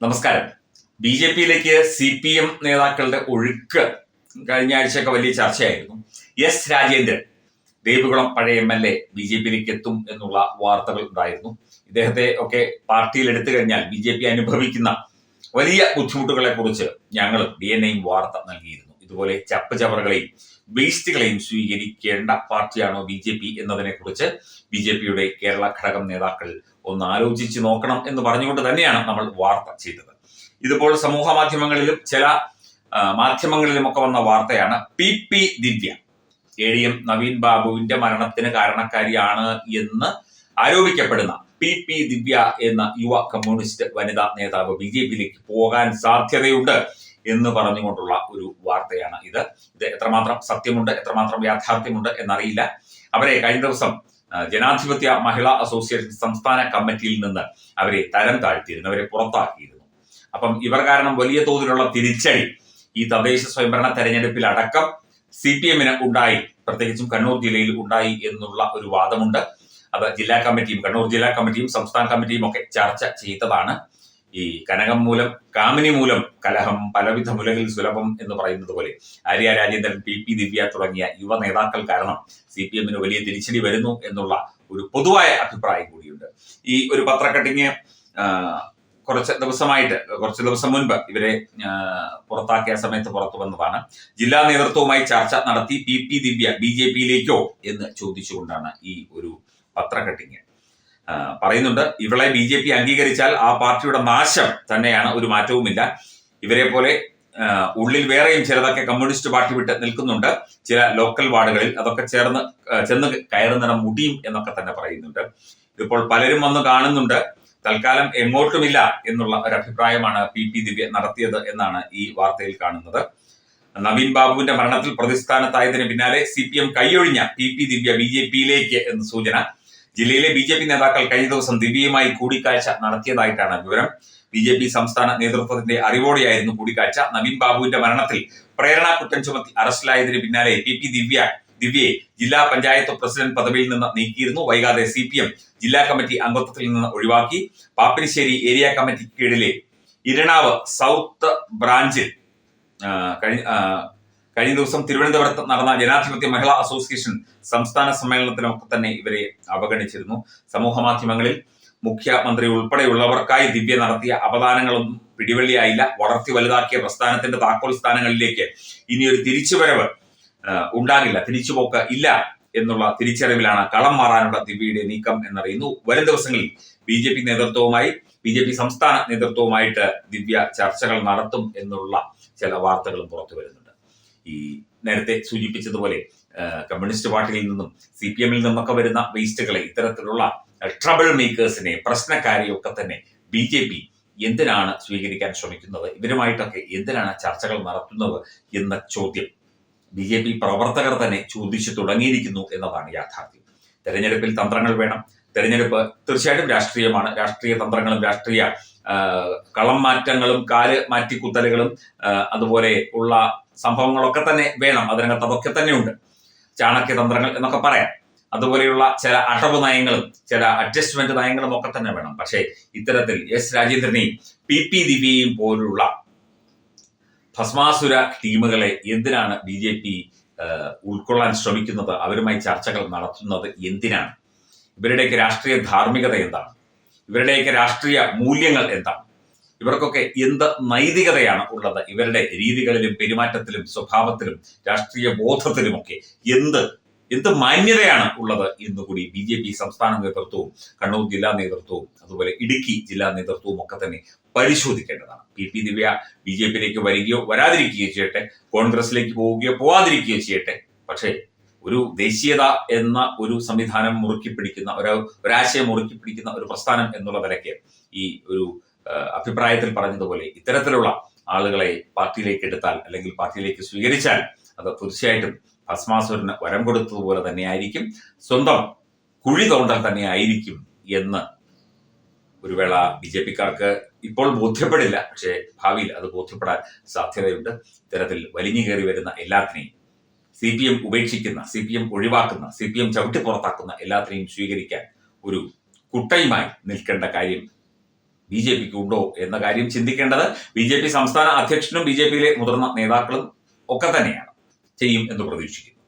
നമസ്കാരം. B J പിയിലേക്ക് C P M നേതാക്കളുടെ ഒഴുക്ക് കഴിഞ്ഞ ആഴ്ചയൊക്കെ വലിയ ചർച്ചയായിരുന്നു. എസ് രാജേന്ദ്രൻ ദേവികുളം പഴയ M L A B J പിയിലേക്ക് എത്തും എന്നുള്ള വാർത്തകൾ ഉണ്ടായിരുന്നു. ഇദ്ദേഹത്തെ ഒക്കെ പാർട്ടിയിൽ എടുത്തു കഴിഞ്ഞാൽ ബി ജെ പി അനുഭവിക്കുന്ന വലിയ ബുദ്ധിമുട്ടുകളെ കുറിച്ച് ഞങ്ങളും ഡി എൻ എയും വാർത്ത ഇതുപോലെ ചപ്പ് ചവറുകളെയും വേസ്റ്റുകളെയും സ്വീകരിക്കേണ്ട പാർട്ടിയാണോ ബി ജെ പി എന്നതിനെ കുറിച്ച് ബി ജെ പിയുടെ കേരള ഘടകം നേതാക്കൾ ഒന്ന് ആലോചിച്ച് നോക്കണം എന്ന് പറഞ്ഞുകൊണ്ട് തന്നെയാണ് നമ്മൾ വാർത്ത ചെയ്തത്. ഇതിപ്പോൾ സമൂഹ മാധ്യമങ്ങളിലും ചില മാധ്യമങ്ങളിലും ഒക്കെ വന്ന വാർത്തയാണ് P P Divya A D M Naveen ബാബുവിന്റെ മരണത്തിന് കാരണക്കാരിയാണ് എന്ന് ആരോപിക്കപ്പെടുന്ന പി പി ദിവ്യ എന്ന യുവ കമ്മ്യൂണിസ്റ്റ് വനിതാ നേതാവ് ബി ജെ പിയിലേക്ക് പോകാൻ സാധ്യതയുണ്ട്. എന്ന് പറഞ്ഞുകൊണ്ടുള്ള ഒരു വാർത്തയാണ് ഇത്. ഇത് എത്രമാത്രം സത്യമുണ്ട് എത്രമാത്രം യാഥാർത്ഥ്യമുണ്ട് എന്നറിയില്ല. അവരെ കഴിഞ്ഞ ദിവസം ജനാധിപത്യ മഹിളാ അസോസിയേഷൻ സംസ്ഥാന കമ്മിറ്റിയിൽ നിന്ന് അവരെ തരം താഴ്ത്തിയിരുന്നു അവരെ പുറത്താക്കിയിരുന്നു. അപ്പം ഇവർ കാരണം വലിയ തോതിലുള്ള തിരിച്ചടി ഈ തദ്ദേശ സ്വയംഭരണ തെരഞ്ഞെടുപ്പിൽ അടക്കം സി പി എമ്മിന് ഉണ്ടായി. പ്രത്യേകിച്ചും കണ്ണൂർ ജില്ലയിൽ ഉണ്ടായി എന്നുള്ള ഒരു വാദമുണ്ട്. അത് ജില്ലാ കമ്മിറ്റിയും കണ്ണൂർ ജില്ലാ കമ്മിറ്റിയും സംസ്ഥാന കമ്മിറ്റിയും ഒക്കെ ചർച്ച ചെയ്തതാണ്. ഈ കനകം മൂലം കാമിനി മൂലം കലഹം പലവിധ മുലകിൽ സുലഭം എന്ന് പറയുന്നത് പോലെ ആര്യ രാജേന്ദ്രൻ പി പി ദിവ്യ തുടങ്ങിയ യുവ നേതാക്കൾ കാരണം സി പി എമ്മിന് വലിയ തിരിച്ചടി വരുന്നു എന്നുള്ള ഒരു പൊതുവായ അഭിപ്രായം കൂടിയുണ്ട്. ഈ ഒരു പത്രക്കട്ടിങ് കുറച്ച് ദിവസമായിട്ട് കുറച്ച് ദിവസം മുൻപ് ഇവരെ പുറത്താക്കിയ സമയത്ത് പുറത്തു വന്നതാണ്. ജില്ലാ നേതൃത്വവുമായി ചർച്ച നടത്തി P P Divya B J പിയിലേക്കോ എന്ന് ചോദിച്ചുകൊണ്ടാണ് ഈ ഒരു പത്രക്കട്ടിങ്. പറയുന്നുണ്ട്. ഇവളെ ബി ജെ പി അംഗീകരിച്ചാൽ ആ പാർട്ടിയുടെ നാശം തന്നെയാണ്. ഒരു മാറ്റവുമില്ല. ഇവരെ പോലെ ഉള്ളിൽ വേറെയും ചിലതൊക്കെ കമ്മ്യൂണിസ്റ്റ് പാർട്ടി വിട്ട് നിൽക്കുന്നുണ്ട്. ചില ലോക്കൽ വാർഡുകളിൽ അതൊക്കെ ചേർന്ന് ചെന്ന് കയറുന്നിടം മുടിയും എന്നൊക്കെ തന്നെ പറയുന്നുണ്ട്. ഇപ്പോൾ പലരും വന്ന് കാണുന്നുണ്ട്. തൽക്കാലം എങ്ങോട്ടുമില്ല എന്നുള്ള ഒരു അഭിപ്രായമാണ് പി പി ദിവ്യ നടത്തിയത് എന്നാണ് ഈ വാർത്തയിൽ കാണുന്നത്. നവീൻ ബാബുവിന്റെ മരണത്തിൽ പ്രതിസ്ഥാനത്തായതിന് പിന്നാലെ C P M കൈയൊഴിഞ്ഞ P P Divya B J പിയിലേക്ക് എന്ന് സൂചന. ജില്ലയിലെ ബി ജെ പി നേതാക്കൾ കഴിഞ്ഞ ദിവസം ദിവ്യയുമായി കൂടിക്കാഴ്ച നടത്തിയതായിട്ടാണ് വിവരം. ബി ജെ പി സംസ്ഥാന നേതൃത്വത്തിന്റെ അറിവോടെയായിരുന്നു കൂടിക്കാഴ്ച. നവീൻ ബാബുവിന്റെ മരണത്തിൽ പ്രേരണ കുറ്റം ചുമത്തി അറസ്റ്റിലായതിന് പിന്നാലെ പി പി ദിവ്യ ദിവ്യയെ ജില്ലാ പഞ്ചായത്ത് പ്രസിഡന്റ് പദവിയിൽ നിന്ന് നീക്കിയിരുന്നു. വൈകാതെ സി പി എം ജില്ലാ കമ്മിറ്റി അംഗത്വത്തിൽ നിന്ന് ഒഴിവാക്കി. പാപ്പിനിശ്ശേരി ഏരിയ കമ്മിറ്റി കീഴിലെ ഇരണാവ് സൗത്ത് ബ്രാഞ്ചിൽ കഴിഞ്ഞ ദിവസം തിരുവനന്തപുരത്ത് നടന്ന ജനാധിപത്യ മഹിളാ അസോസിയേഷൻ സംസ്ഥാന സമ്മേളനത്തിനൊപ്പം തന്നെ ഇവരെ അവഗണിച്ചിരുന്നു. സമൂഹ മാധ്യമങ്ങളിൽ മുഖ്യമന്ത്രി ഉൾപ്പെടെയുള്ളവർക്കായി ദിവ്യ നടത്തിയ അപദാനങ്ങളൊന്നും പിടിവള്ളിയായില്ല. വളർത്തി വലുതാക്കിയ പ്രസ്ഥാനത്തിന്റെ താക്കോൽ സ്ഥാനങ്ങളിലേക്ക് ഇനിയൊരു തിരിച്ചുവരവ് ഉണ്ടാകില്ല തിരിച്ചുപോക്ക് ഇല്ല എന്നുള്ള തിരിച്ചറിവിലാണ് കളം മാറാനുള്ള ദിവ്യയുടെ നീക്കം എന്നറിയുന്നു. വരും ദിവസങ്ങളിൽ ബി ജെ പി നേതൃത്വവുമായി ബി ജെ പി സംസ്ഥാന നേതൃത്വവുമായിട്ട് ദിവ്യ ചർച്ചകൾ നടത്തും എന്നുള്ള ചില വാർത്തകളും പുറത്തു വരുന്നുണ്ട് ഈ നേരത്തെ സൂചിപ്പിച്ചതുപോലെ കമ്മ്യൂണിസ്റ്റ് പാർട്ടിയിൽ നിന്നും സി പി എമ്മിൽ നിന്നൊക്കെ വരുന്ന വേസ്റ്റുകളെ ഇത്തരത്തിലുള്ള ട്രബിൾ മേക്കേഴ്സിനെ പ്രശ്നക്കാരെയൊക്കെ തന്നെ ബി ജെ പി എന്തിനാണ് സ്വീകരിക്കാൻ ശ്രമിക്കുന്നത്? ഇവരുമായിട്ടൊക്കെ എന്തിനാണ് ചർച്ചകൾ നടത്തുന്നത് എന്ന ചോദ്യം ബി ജെ പി പ്രവർത്തകർ തന്നെ ചോദിച്ചു തുടങ്ങിയിരിക്കുന്നു എന്നതാണ് യാഥാർത്ഥ്യം. തെരഞ്ഞെടുപ്പിൽ തന്ത്രങ്ങൾ വേണം. തെരഞ്ഞെടുപ്പ് തീർച്ചയായിട്ടും രാഷ്ട്രീയമാണ്. രാഷ്ട്രീയ തന്ത്രങ്ങളും രാഷ്ട്രീയ കളം മാറ്റങ്ങളും കാൽ മാറ്റിക്കുത്തലുകളും അതുപോലെ ഉള്ള സംഭവങ്ങളൊക്കെ തന്നെ വേണം. അതിനകത്ത് അതൊക്കെ തന്നെയുണ്ട് ചാണക്യ തന്ത്രങ്ങൾ എന്നൊക്കെ പറയാം. അതുപോലെയുള്ള ചില അടവ് നയങ്ങളും ചില അഡ്ജസ്റ്റ്മെന്റ് നയങ്ങളും ഒക്കെ തന്നെ വേണം. പക്ഷേ ഇത്തരത്തിൽ എസ് രാജേന്ദ്രനെയും പി പി ദിവ്യയും പോലുള്ള ഭസ്മാസുര ടീമുകളെ എന്തിനാണ് ബി ജെ പി ഉൾക്കൊള്ളാൻ ശ്രമിക്കുന്നത്? അവരുമായി ചർച്ചകൾ നടത്തുന്നത് എന്തിനാണ്? ഇവരുടെയൊക്കെ രാഷ്ട്രീയ ധാർമ്മികത എന്താണ്? ഇവരുടെയൊക്കെ രാഷ്ട്രീയ മൂല്യങ്ങൾ എന്താണ് ഇവർക്കൊക്കെ എന്ത് നൈതികതയാണ് ഉള്ളത്? ഇവരുടെ രീതികളിലും പെരുമാറ്റത്തിലും സ്വഭാവത്തിലും രാഷ്ട്രീയ ബോധത്തിലുമൊക്കെ എന്ത് എന്ത് മാന്യതയാണ് ഉള്ളത് എന്ന് കൂടി ബി ജെ പി സംസ്ഥാന നേതൃത്വവും കണ്ണൂർ ജില്ലാ നേതൃത്വവും അതുപോലെ ഇടുക്കി ജില്ലാ നേതൃത്വവും ഒക്കെ തന്നെ പരിശോധിക്കേണ്ടതാണ്. P P Divya B J പിയിലേക്ക് വരികയോ വരാതിരിക്കുകയോ ചെയ്യട്ടെ കോൺഗ്രസിലേക്ക് പോവുകയോ പോവാതിരിക്കുകയോ ചെയ്യട്ടെ പക്ഷേ ഒരു ദേശീയത എന്ന ഒരു സംവിധാനം മുറുക്കി പിടിക്കുന്ന ഒരു ഒരാശയം മുറുക്കി പിടിക്കുന്ന ഒരു പ്രസ്ഥാനം എന്നുള്ള നിലയ്ക്ക് ഈ ഒരു അഭിപ്രായത്തിൽ പറഞ്ഞതുപോലെ ഇത്തരത്തിലുള്ള ആളുകളെ പാർട്ടിയിലേക്ക് എടുത്താൽ അല്ലെങ്കിൽ പാർട്ടിയിലേക്ക് സ്വീകരിച്ചാൽ അത് തീർച്ചയായിട്ടും ഭസ്മാസുരന് വരം കൊടുത്തതുപോലെ തന്നെയായിരിക്കും. സ്വന്തം കുഴി തോണ്ടൽ തന്നെയായിരിക്കും എന്ന് ഒരു വേള ബി ജെ പിക്കാർക്ക് ഇപ്പോൾ ബോധ്യപ്പെടില്ല. പക്ഷേ ഭാവിയിൽ അത് ബോധ്യപ്പെടാൻ സാധ്യതയുണ്ട്. ഇത്തരത്തിൽ വലിഞ്ഞു കയറി വരുന്ന എല്ലാത്തിനെയും സി പി എം ഉപേക്ഷിക്കുന്ന സി പി എം ഒഴിവാക്കുന്ന സി പി എം ചവിട്ടി പുറത്താക്കുന്ന എല്ലാത്തിനെയും സ്വീകരിക്കാൻ ഒരു കുട്ടയുമായി നിൽക്കേണ്ട കാര്യം ബി ജെ പിക്ക് ഉണ്ടോ എന്ന കാര്യം ചിന്തിക്കേണ്ടത് ബി ജെ പി സംസ്ഥാന അധ്യക്ഷനും ബി ജെ പിയിലെ മുതിർന്ന നേതാക്കളും ഒക്കെ തന്നെയാണ്. ചെയ്യും എന്ന് പ്രതീക്ഷിക്കുന്നു.